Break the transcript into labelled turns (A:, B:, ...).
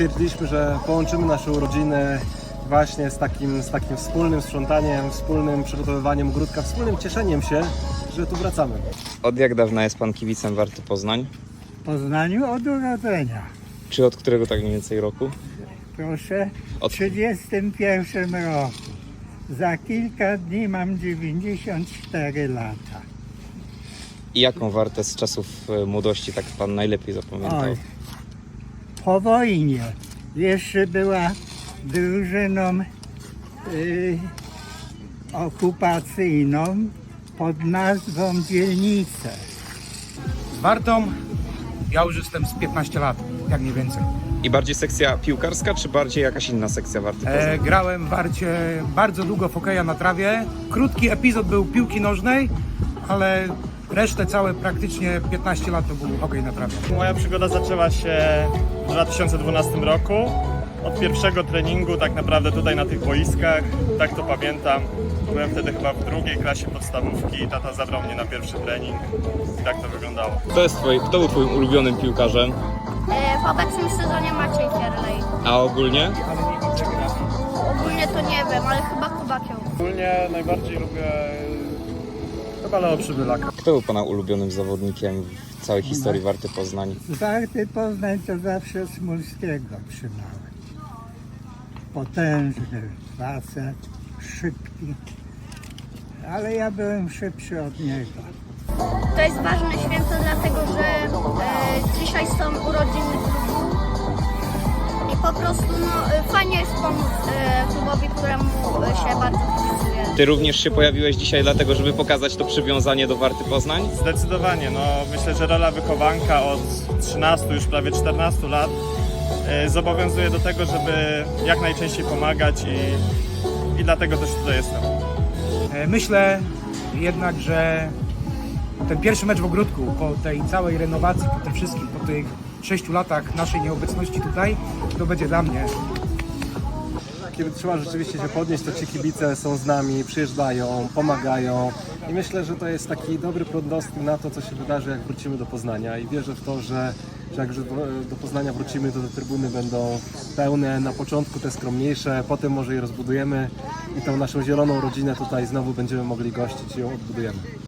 A: stwierdziliśmy, że połączymy nasze urodziny właśnie z takim, z takim wspólnym sprzątaniem, wspólnym przygotowywaniem ogródka, wspólnym cieszeniem się, że tu wracamy.
B: Od jak dawna jest pan kibicem Warty Poznań?
C: W Poznaniu od urodzenia.
B: Czy od którego tak mniej więcej roku?
C: Proszę, w
B: Od-
C: 31 roku. Za kilka dni mam 94 lata.
B: I jaką Wartę z czasów e, młodości tak pan najlepiej zapamiętał?
C: Oj, po wojnie jeszcze była drużyną y, okupacyjną pod nazwą Dzielnice.
D: Z Wartą ja już jestem z 15 lat, jak nie więcej.
B: I bardziej sekcja piłkarska, czy bardziej jakaś inna sekcja Warty?
D: E, grałem w Warcie bardzo długo w hokeja na trawie. Krótki epizod był piłki nożnej, ale resztę całe praktycznie 15 lat to był hokej na trawie.
E: Moja przygoda zaczęła się w 2012 roku. Od pierwszego treningu tak naprawdę tutaj na tych boiskach, tak to pamiętam. Byłem wtedy chyba w drugiej klasie podstawówki, tata zabrał mnie na pierwszy trening i tak to wyglądało.
B: Kto, jest twoi, kto był twoim ulubionym piłkarzem?
F: E, W obecnym sezonie Maciej Fierlej.
B: A ogólnie?
F: Ogólnie to nie wiem, ale chyba Kubakieł.
E: Ogólnie najbardziej lubię chyba Leo Przybylaka.
B: Kto był pana ulubionym zawodnikiem w całej historii Warty Poznań?
C: Warty Poznań to zawsze Smolskiego przymałem. Potężny facet, szybki. Ale ja byłem szybszy od niego.
F: To jest ważne święto, dlatego że e, dzisiaj są urodziny klubu. I po prostu no, e, fajnie jest pomóc e, klubowi, któremu e, się bardzo.
B: Ty również się pojawiłeś dzisiaj dlatego, żeby pokazać to przywiązanie do Warty Poznań?
E: Zdecydowanie, no myślę, że rola wychowanka od 13, już prawie 14 lat e, zobowiązuje do tego, żeby jak najczęściej pomagać i, i dlatego też tutaj jestem.
D: E, myślę jednak, że ten pierwszy mecz w ogródku po tej całej renowacji, po tym wszystkim, po tych 6 latach naszej nieobecności tutaj, to będzie dla mnie
A: Kiedy trzeba rzeczywiście się podnieść, to ci kibice są z nami, przyjeżdżają, pomagają. I myślę, że to jest taki dobry prognostyk na to, co się wydarzy, jak wrócimy do Poznania. I wierzę w to, że, że jak do Poznania wrócimy, to te trybuny będą pełne, na początku te skromniejsze, potem może je rozbudujemy i tą naszą zieloną rodzinę tutaj znowu będziemy mogli gościć i ją odbudujemy.